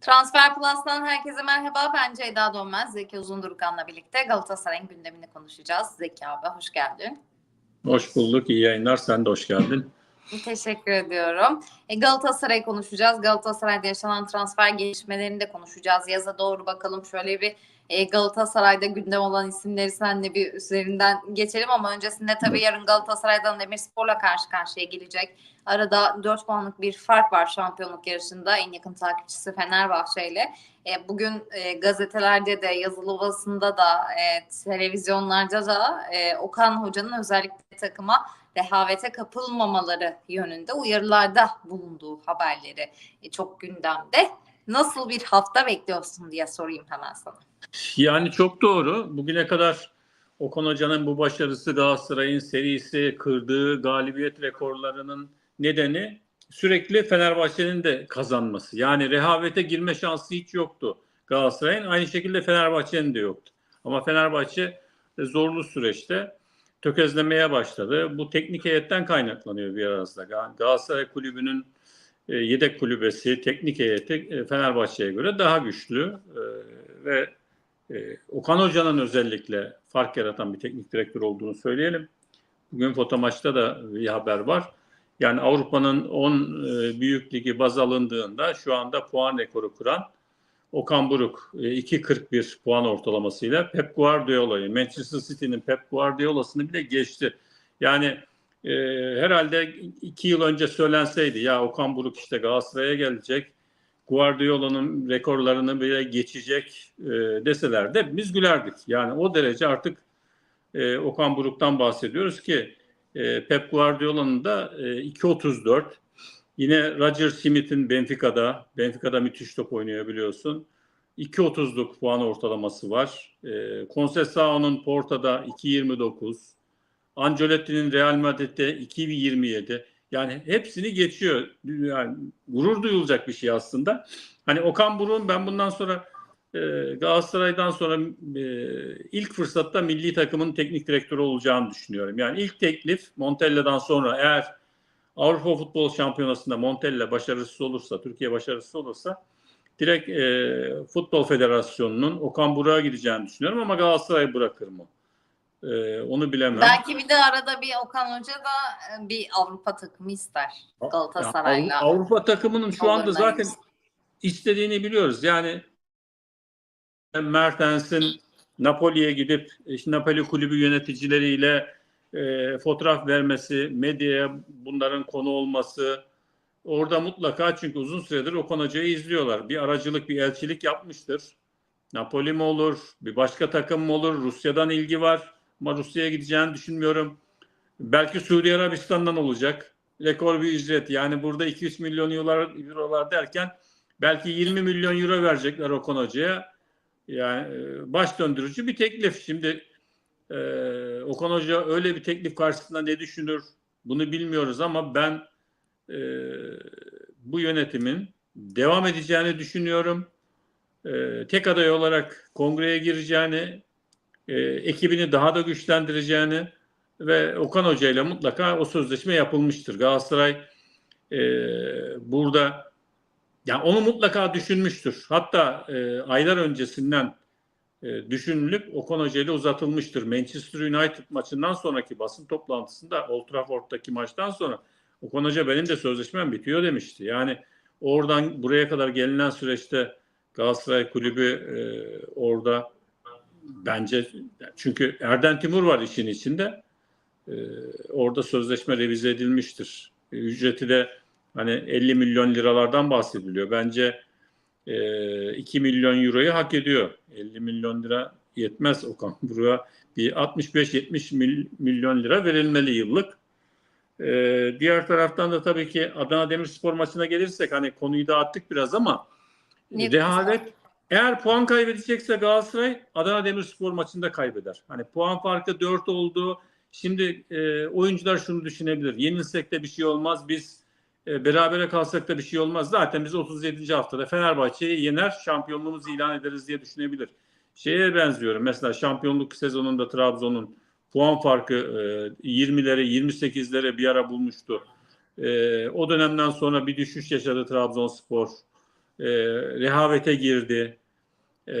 Transfer Plus'tan herkese merhaba. Ben Ceyda Dönmez. Zeki Uzundurkan'la birlikte Galatasaray'ın gündemini konuşacağız. Zeki abi hoş geldin. Hoş bulduk. İyi yayınlar. Sen de hoş geldin. Teşekkür ediyorum. E, Galatasaray konuşacağız. Galatasaray'da yaşanan transfer gelişmelerini de konuşacağız. Yaza doğru bakalım şöyle bir e, Galatasaray'da gündem olan isimleri senle bir üzerinden geçelim ama öncesinde tabii yarın Galatasaray'dan Demirspor'la karşı karşıya gelecek. Arada 4 puanlık bir fark var şampiyonluk yarışında en yakın takipçisi Fenerbahçe ile. E, bugün e, gazetelerde de yazılı basında da e, televizyonlarda da e, Okan Hoca'nın özellikle takıma rehavete kapılmamaları yönünde uyarılarda bulunduğu haberleri e, çok gündemde. Nasıl bir hafta bekliyorsun diye sorayım hemen sana. Yani çok doğru. Bugüne kadar Okan Hoca'nın bu başarısı Galatasaray'ın serisi kırdığı galibiyet rekorlarının nedeni sürekli Fenerbahçe'nin de kazanması. Yani rehavete girme şansı hiç yoktu Galatasaray'ın. Aynı şekilde Fenerbahçe'nin de yoktu. Ama Fenerbahçe zorlu süreçte tökezlemeye başladı. Bu teknik heyetten kaynaklanıyor biraz da. Galatasaray Kulübü'nün e, yedek kulübesi, teknik heyeti e, Fenerbahçe'ye göre daha güçlü e, ve Okan Hoca'nın özellikle fark yaratan bir teknik direktör olduğunu söyleyelim. Bugün foto da bir haber var. Yani Avrupa'nın 10 büyük ligi baz alındığında şu anda puan rekoru kuran Okan Buruk 2.41 puan ortalamasıyla Pep Guardiola'yı, Manchester City'nin Pep Guardiola'sını bile geçti. Yani e, herhalde iki yıl önce söylenseydi ya Okan Buruk işte Galatasaray'a gelecek, Guardiola'nın rekorlarını bile geçecek e, deseler de biz gülerdik. Yani o derece artık e, Okan Buruk'tan bahsediyoruz ki e, Pep Guardiola'nın da e, 2.34 Yine Roger Smith'in Benfica'da, Benfica'da müthiş top oynuyor biliyorsun. 2.30'luk puan ortalaması var. E, Conceição'nun Porto'da 2.29. Ancelotti'nin Real Madrid'de 2.27. Yani hepsini geçiyor. Yani gurur duyulacak bir şey aslında. Hani Okan Buruk'un ben bundan sonra e, Galatasaray'dan sonra e, ilk fırsatta milli takımın teknik direktörü olacağını düşünüyorum. Yani ilk teklif Montella'dan sonra eğer Avrupa Futbol Şampiyonası'nda Montella başarısız olursa, Türkiye başarısız olursa direkt e, Futbol Federasyonu'nun Okan Burak'a gideceğini düşünüyorum ama Galatasaray bırakır mı? E, onu bilemem. Belki bir de arada bir Okan Hoca da e, bir Avrupa takımı ister Galatasaray'la. Avrupa takımının şu anda zaten istediğini biliyoruz. Yani Mertens'in Napoli'ye gidip işte Napoli kulübü yöneticileriyle e, fotoğraf vermesi, medyaya bunların konu olması orada mutlaka çünkü uzun süredir Okan Hoca'yı izliyorlar. Bir aracılık, bir elçilik yapmıştır. Napoli mi olur, bir başka takım mı olur, Rusya'dan ilgi var ama Rusya'ya gideceğini düşünmüyorum. Belki Suudi Arabistan'dan olacak. Rekor bir ücret. Yani burada 200 milyon eurolar, eurolar derken belki 20 milyon euro verecekler Okan Hoca'ya. Yani baş döndürücü bir teklif. Şimdi ee, Okan Hoca öyle bir teklif karşısında ne düşünür bunu bilmiyoruz ama ben e, bu yönetimin devam edeceğini düşünüyorum. E, tek aday olarak kongreye gireceğini, e, ekibini daha da güçlendireceğini ve Okan Hoca ile mutlaka o sözleşme yapılmıştır. Galatasaray e, burada yani onu mutlaka düşünmüştür. Hatta e, aylar öncesinden e, düşünülüp Okan Hoca ile uzatılmıştır. Manchester United maçından sonraki basın toplantısında Old Trafford'daki maçtan sonra Okan Hoca benim de sözleşmem bitiyor demişti. Yani oradan buraya kadar gelinen süreçte Galatasaray Kulübü e, orada bence çünkü Erden Timur var işin içinde. E, orada sözleşme revize edilmiştir. E, ücreti de hani 50 milyon liralardan bahsediliyor. Bence 2 milyon euroyu hak ediyor. 50 milyon lira yetmez Okan Buruk'a. Bir 65-70 milyon lira verilmeli yıllık. Ee, diğer taraftan da tabii ki Adana Demirspor maçına gelirsek hani konuyu dağıttık biraz ama ne rehavet. Eğer puan kaybedecekse Galatasaray Adana Demirspor maçında kaybeder. Hani puan farkı 4 oldu. Şimdi e, oyuncular şunu düşünebilir. Yenilsek de bir şey olmaz. Biz e, berabere kalsak da bir şey olmaz. Zaten biz 37. haftada Fenerbahçe'yi yener, şampiyonluğumuzu ilan ederiz diye düşünebilir. Şeye benziyorum. Mesela şampiyonluk sezonunda Trabzon'un puan farkı e, 20'lere, 28'lere bir ara bulmuştu. E, o dönemden sonra bir düşüş yaşadı Trabzonspor. E, rehavete girdi. E,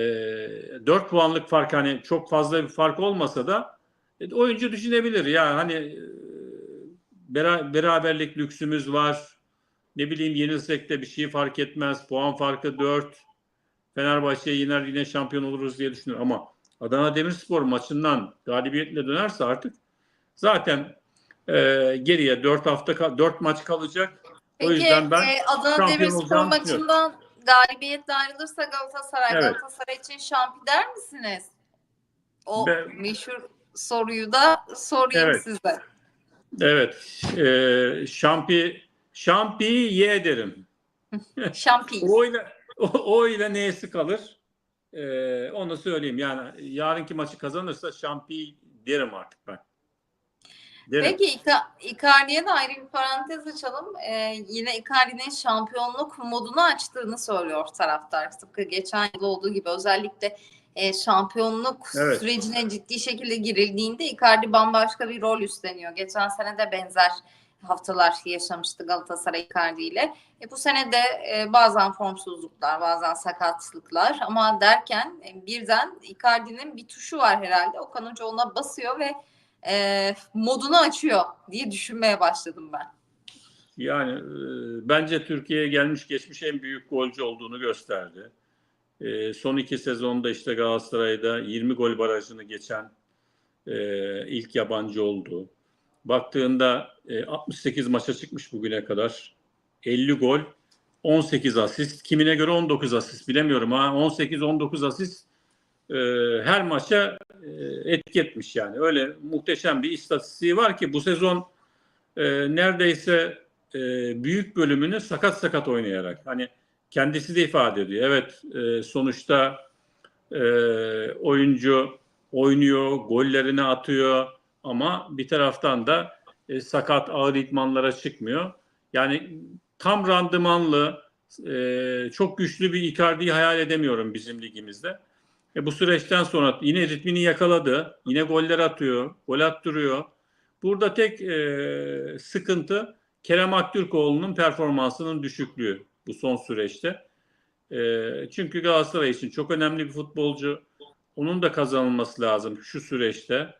4 puanlık fark hani çok fazla bir fark olmasa da e, oyuncu düşünebilir. Ya hani e, bera- beraberlik lüksümüz var. Ne bileyim yenilsek de bir şey fark etmez. Puan farkı 4. Fenerbahçe yener yine şampiyon oluruz diye düşünüyorum. Ama Adana Demirspor maçından galibiyetle dönerse artık zaten e, geriye 4 hafta 4 maç kalacak. Peki o yüzden ben e, Adana Demirspor maçından galibiyetle ayrılırsa Galatasaray Evet. Galatasaray için şampi der misiniz? O Ben- meşhur soruyu da sorayım Evet. size. Evet. E, şampi şampi ye derim. Şampi. O ile o, o ile neyesi kalır? E, onu söyleyeyim. Yani yarınki maçı kazanırsa şampi derim artık ben. Derim. Peki Ika- Icardi'ye de ayrı bir parantez açalım. Ee, yine Icardi'nin şampiyonluk modunu açtığını söylüyor taraftar. Tıpkı geçen yıl olduğu gibi özellikle e, şampiyonluk Evet. sürecine ciddi şekilde girildiğinde Icardi bambaşka bir rol üstleniyor. Geçen sene de benzer haftalar yaşamıştı Galatasaray Icardi ile. E, bu sene de e, bazen formsuzluklar, bazen sakatlıklar ama derken e, birden Icardi'nin bir tuşu var herhalde. Okan Hoca ona basıyor ve e, modunu açıyor diye düşünmeye başladım ben. Yani e, bence Türkiye'ye gelmiş geçmiş en büyük golcü olduğunu gösterdi. E, son iki sezonda işte Galatasaray'da 20 gol barajını geçen e, ilk yabancı oldu. Baktığında e, 68 maça çıkmış bugüne kadar. 50 gol, 18 asist. Kimine göre 19 asist bilemiyorum ha. 18-19 asist e, her maça e, etki etmiş yani. Öyle muhteşem bir istatistiği var ki bu sezon e, neredeyse e, büyük bölümünü sakat sakat oynayarak. Hani kendisi de ifade ediyor. Evet e, sonuçta e, oyuncu oynuyor, gollerini atıyor ama bir taraftan da e, sakat ağır idmanlara çıkmıyor. Yani tam randımanlı, e, çok güçlü bir Icardi'yi hayal edemiyorum bizim ligimizde. E, bu süreçten sonra yine ritmini yakaladı. Yine goller atıyor, gol attırıyor. Burada tek e, sıkıntı Kerem Aktürkoğlu'nun performansının düşüklüğü bu son süreçte. E, çünkü Galatasaray için çok önemli bir futbolcu. Onun da kazanılması lazım şu süreçte.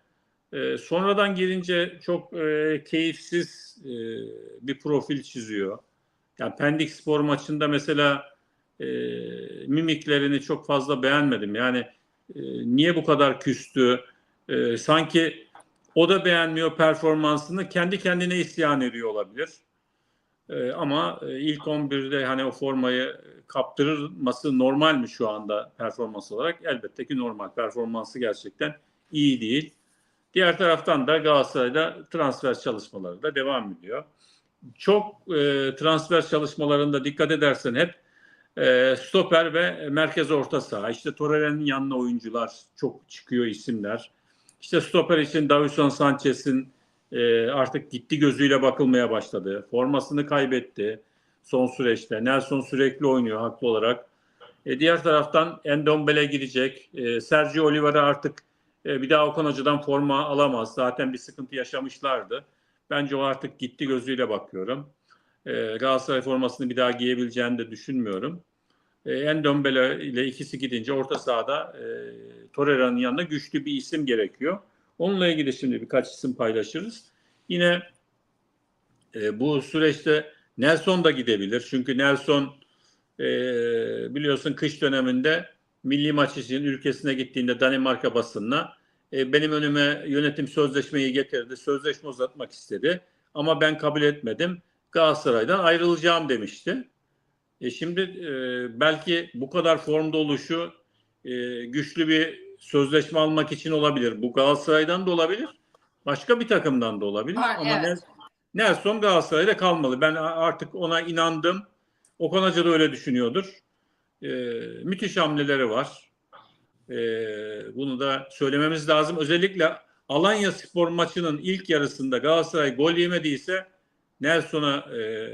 E, sonradan gelince çok e, keyifsiz e, bir profil çiziyor. Yani Pendik Spor maçında mesela e, mimiklerini çok fazla beğenmedim. Yani e, niye bu kadar küstü? E, sanki o da beğenmiyor performansını. Kendi kendine isyan ediyor olabilir. E, ama e, ilk 11'de hani o formayı kaptırılması normal mi şu anda performans olarak? Elbette ki normal. Performansı gerçekten iyi değil. Diğer taraftan da Galatasaray'da transfer çalışmaları da devam ediyor. Çok e, transfer çalışmalarında dikkat edersen hep e, stoper ve merkez orta saha. İşte Torreira'nın yanına oyuncular çok çıkıyor isimler. İşte stoper için Davison Sanchez'in e, artık gitti gözüyle bakılmaya başladı. Formasını kaybetti son süreçte. Nelson sürekli oynuyor haklı olarak. E, diğer taraftan Endombele gidecek. E, Sergio Oliveira artık e, bir daha Okan Hoca'dan forma alamaz. Zaten bir sıkıntı yaşamışlardı. Bence o artık gitti gözüyle bakıyorum. E, Galatasaray formasını bir daha giyebileceğini de düşünmüyorum. E, Endombele ile ikisi gidince orta sahada e, Torreira'nın yanında güçlü bir isim gerekiyor. Onunla ilgili şimdi birkaç isim paylaşırız. Yine e, bu süreçte Nelson da gidebilir. Çünkü Nelson e, biliyorsun kış döneminde milli maç için ülkesine gittiğinde Danimarka basınına e, benim önüme yönetim sözleşmeyi getirdi. Sözleşme uzatmak istedi. Ama ben kabul etmedim. Galatasaray'dan ayrılacağım demişti. E şimdi e, belki bu kadar formda oluşu e, güçlü bir sözleşme almak için olabilir. Bu Galatasaray'dan da olabilir. Başka bir takımdan da olabilir. Ha, Ama evet. Nel- Nelson Galatasaray'da kalmalı. Ben artık ona inandım. Okan Hoca da öyle düşünüyordur. E, müthiş hamleleri var. E, bunu da söylememiz lazım. Özellikle Alanya Spor maçının ilk yarısında Galatasaray gol yemediyse Nelson'a e,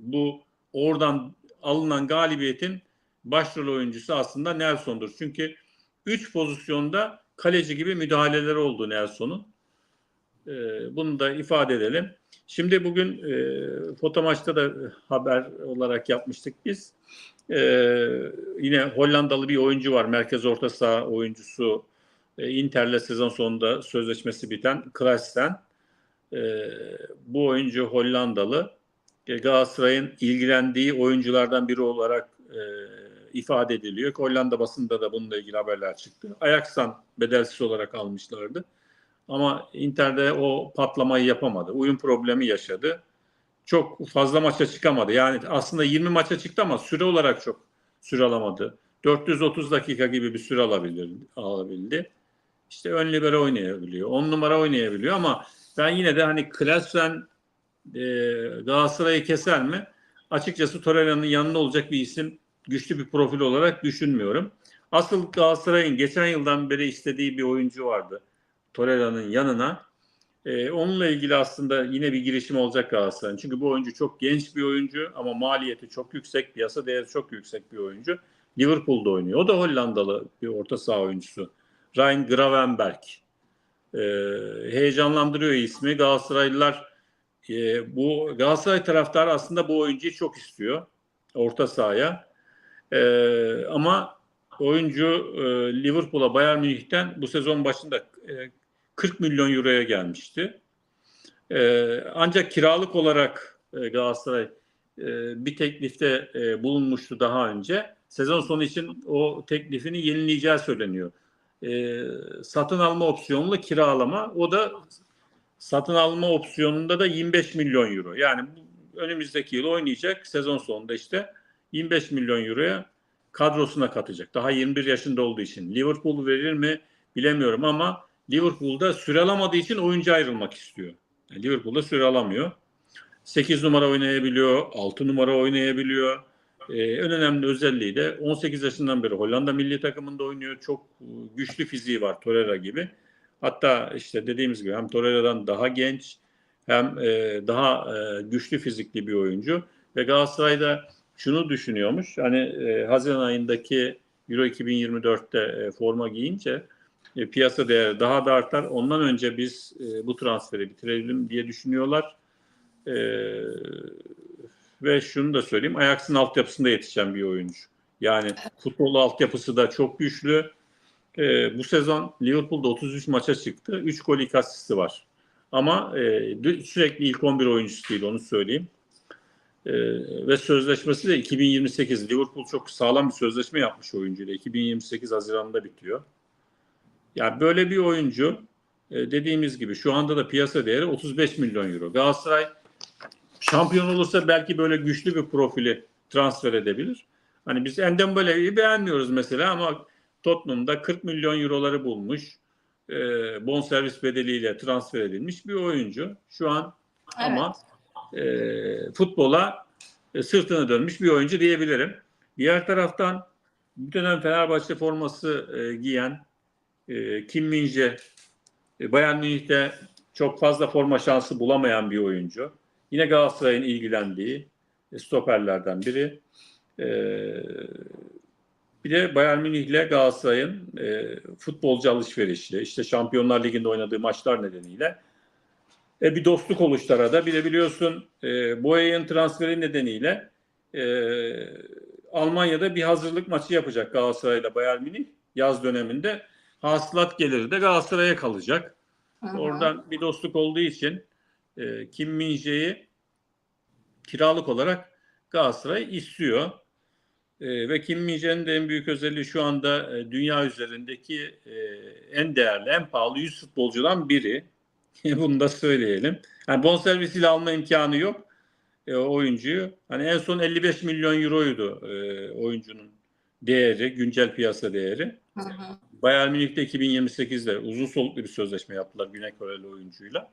bu oradan alınan galibiyetin başrol oyuncusu aslında Nelson'dur. Çünkü 3 pozisyonda kaleci gibi müdahaleleri oldu Nelson'un. E, bunu da ifade edelim. Şimdi bugün e, foto maçta da haber olarak yapmıştık biz. E, yine Hollandalı bir oyuncu var. Merkez orta saha oyuncusu. E, Inter'le sezon sonunda sözleşmesi biten Klassen. E, bu oyuncu Hollandalı. E, Galatasaray'ın ilgilendiği oyunculardan biri olarak e, ifade ediliyor. Hollanda basında da bununla ilgili haberler çıktı. Ajax'tan bedelsiz olarak almışlardı. Ama Inter'de o patlamayı yapamadı. Uyum problemi yaşadı. Çok fazla maça çıkamadı. Yani aslında 20 maça çıktı ama süre olarak çok süre alamadı. 430 dakika gibi bir süre alabilir, alabildi. İşte ön libero oynayabiliyor. 10 numara oynayabiliyor ama ben yine de hani Klasen e, Galatasaray'ı keser mi? Açıkçası Torreira'nın yanında olacak bir isim güçlü bir profil olarak düşünmüyorum. Asıl Galatasaray'ın geçen yıldan beri istediği bir oyuncu vardı. Torreira'nın yanına. Ee, onunla ilgili aslında yine bir girişim olacak Galatasaray'ın. Çünkü bu oyuncu çok genç bir oyuncu ama maliyeti çok yüksek, piyasa değeri çok yüksek bir oyuncu. Liverpool'da oynuyor. O da Hollandalı bir orta saha oyuncusu. Ryan Gravenberg. Ee, heyecanlandırıyor ismi. Galatasaraylılar e, bu Galatasaray taraftarı aslında bu oyuncuyu çok istiyor. Orta sahaya. Ee, ama oyuncu e, Liverpool'a Bayern Münih'ten bu sezon başında e, 40 milyon euroya gelmişti. E, ancak kiralık olarak e, Galatasaray e, bir teklifte e, bulunmuştu daha önce. Sezon sonu için o teklifini yenileyeceği söyleniyor. E, satın alma opsiyonlu kiralama. O da satın alma opsiyonunda da 25 milyon euro. Yani önümüzdeki yıl oynayacak. Sezon sonunda işte 25 milyon euroya kadrosuna katacak. Daha 21 yaşında olduğu için. Liverpool verir mi bilemiyorum ama Liverpool'da süre alamadığı için oyuncu ayrılmak istiyor. Yani Liverpool'da süre alamıyor. 8 numara oynayabiliyor, 6 numara oynayabiliyor. Ee, en önemli özelliği de 18 yaşından beri Hollanda milli takımında oynuyor. Çok e, güçlü fiziği var Torreira gibi. Hatta işte dediğimiz gibi hem Torreira'dan daha genç hem e, daha e, güçlü fizikli bir oyuncu. Ve Galatasaray'da şunu düşünüyormuş. Hani e, Haziran ayındaki Euro 2024'te e, forma giyince e, piyasa değeri daha da artar. Ondan önce biz e, bu transferi bitirelim diye düşünüyorlar. E, ve şunu da söyleyeyim. Ajax'ın altyapısında yetişen bir oyuncu. Yani futbol altyapısı da çok güçlü. E, bu sezon Liverpool'da 33 maça çıktı. 3 gol 2 asisti var. Ama e, sürekli ilk 11 oyuncusu değil onu söyleyeyim. E, ve sözleşmesi de 2028. Liverpool çok sağlam bir sözleşme yapmış oyuncuyla. 2028 Haziran'da bitiyor. Yani böyle bir oyuncu e, dediğimiz gibi şu anda da piyasa değeri 35 milyon euro. Galatasaray şampiyon olursa belki böyle güçlü bir profili transfer edebilir. Hani biz Endembele'yi beğenmiyoruz mesela ama Tottenham'da 40 milyon euroları bulmuş. E, bonservis bedeliyle transfer edilmiş bir oyuncu. Şu an Evet. ama e, futbola e, sırtını dönmüş bir oyuncu diyebilirim. Diğer taraftan bir dönem Fenerbahçe forması e, giyen e, Kim Minje e, Bayern Münih'te çok fazla forma şansı bulamayan bir oyuncu. Yine Galatasaray'ın ilgilendiği e, stoperlerden biri. E, bir de Bayern Münih ile Galatasaray'ın e, futbolcu alışverişli, işte Şampiyonlar Ligi'nde oynadığı maçlar nedeniyle e, bir dostluk oluştu arada. Bir de biliyorsun e, Boya'nın transferi nedeniyle e, Almanya'da bir hazırlık maçı yapacak Galatasaray'la Bayern Münih yaz döneminde. Hasılat geliri de Galatasaray'a kalacak. Hı. Oradan bir dostluk olduğu için e, Kim Min-jae'yi kiralık olarak Galatasaray istiyor. E, ve Kim Min-jae'nin de en büyük özelliği şu anda e, dünya üzerindeki e, en değerli, en pahalı 100 futbolcudan biri. Bunu da söyleyelim. Yani bonservisiyle alma imkanı yok e, oyuncuyu. Hani en son 55 milyon euroydu e, oyuncunun değeri, güncel piyasa değeri. Hı hı. Bayern Münih'te 2028'de uzun soluklu bir sözleşme yaptılar Güney Koreli oyuncuyla.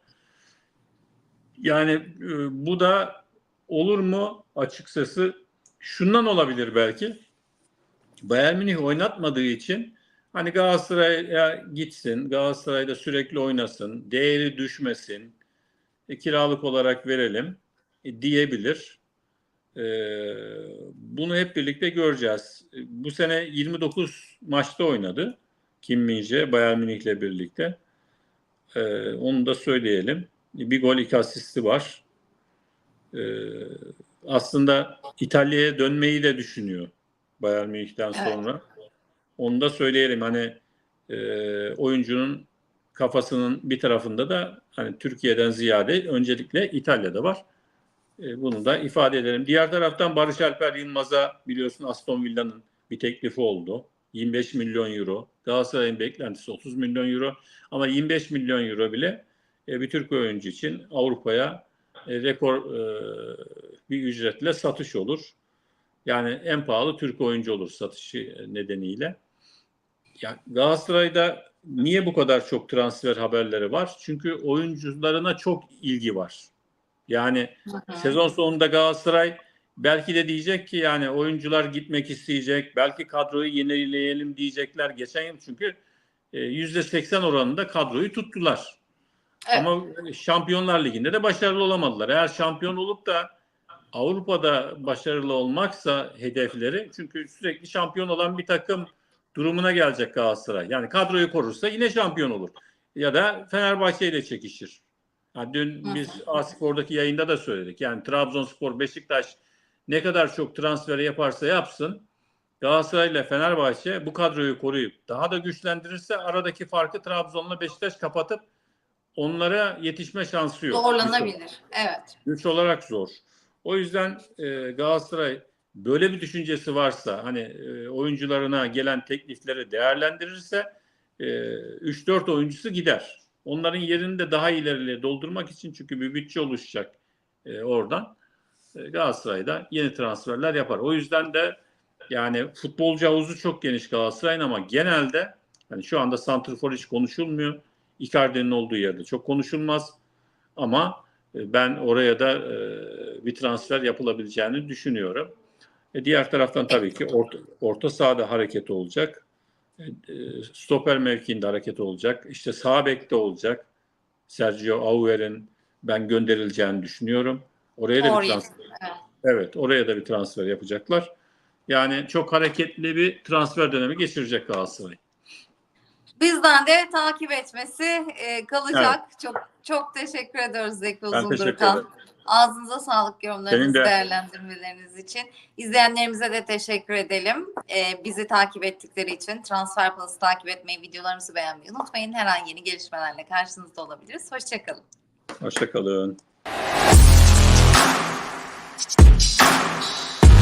Yani e, bu da olur mu açıkçası şundan olabilir belki. Bayern Münih oynatmadığı için hani Galatasaray'a gitsin, Galatasaray'da sürekli oynasın, değeri düşmesin, e, kiralık olarak verelim e, diyebilir. E, bunu hep birlikte göreceğiz. E, Bu sene 29 maçta oynadı Kim Min-jae Bayern Münih'le birlikte. Ee, onu da söyleyelim. Bir gol iki asisti var. Ee, aslında İtalya'ya dönmeyi de düşünüyor Bayern Münih'ten Evet. sonra. Onu da söyleyelim. Hani e, oyuncunun kafasının bir tarafında da hani Türkiye'den ziyade öncelikle İtalya'da var. E, bunu da ifade edelim. Diğer taraftan Barış Alper Yılmaz'a biliyorsun Aston Villa'nın bir teklifi oldu. 25 milyon euro. Galatasaray'ın beklentisi 30 milyon euro. Ama 25 milyon euro bile e, bir Türk oyuncu için Avrupa'ya e, rekor e, bir ücretle satış olur. Yani en pahalı Türk oyuncu olur satışı nedeniyle. Ya Galatasaray'da niye bu kadar çok transfer haberleri var? Çünkü oyuncularına çok ilgi var. Yani hı. Sezon sonunda Galatasaray belki de diyecek ki yani oyuncular gitmek isteyecek. Belki kadroyu yenileyelim diyecekler. Geçen yıl çünkü e, %80 oranında kadroyu tuttular. Evet. Ama Şampiyonlar Ligi'nde de başarılı olamadılar. Eğer şampiyon olup da Avrupa'da başarılı olmaksa hedefleri çünkü sürekli şampiyon olan bir takım durumuna gelecek Galatasaray. Yani kadroyu korursa yine şampiyon olur. Ya da Fenerbahçe ile çekişir. Ha, dün biz Aspor'daki yayında da söyledik. Yani Trabzonspor, Beşiktaş ne kadar çok transfer yaparsa yapsın Galatasaray ile Fenerbahçe bu kadroyu koruyup daha da güçlendirirse aradaki farkı Trabzon'la Beşiktaş kapatıp onlara yetişme şansı yok. Zorlanabilir. Evet. Güç olarak zor. O yüzden e, Galatasaray böyle bir düşüncesi varsa hani e, oyuncularına gelen teklifleri değerlendirirse e, 3-4 oyuncusu gider. Onların yerini de daha ileriye doldurmak için çünkü bir bütçe oluşacak e, oradan. E, Galatasaray'da yeni transferler yapar. O yüzden de yani futbolcu havuzu çok geniş Galatasaray'ın ama genelde hani şu anda santrfor hiç konuşulmuyor. Icardi'nin olduğu yerde çok konuşulmaz. Ama e, ben oraya da e, bir transfer yapılabileceğini düşünüyorum. E, diğer taraftan tabii ki orta, orta sahada hareket olacak. E, stoper mevkiinde hareket olacak. İşte sağ bekte olacak. Sergio Aguer'in ben gönderileceğini düşünüyorum. Oraya da bir transfer. Evet, oraya da bir transfer yapacaklar. Yani çok hareketli bir transfer dönemi geçirecek Galatasaray. Bizden de takip etmesi e, kalacak. Çok çok teşekkür ediyoruz Zeki Uzundurkan. Ağzınıza sağlık yorumlarınız, de. değerlendirmeleriniz için. İzleyenlerimize de teşekkür edelim. Ee, bizi takip ettikleri için Transfer Plus'ı takip etmeyi, videolarımızı beğenmeyi unutmayın. Her an yeni gelişmelerle karşınızda olabiliriz. Hoşçakalın. Hoşçakalın.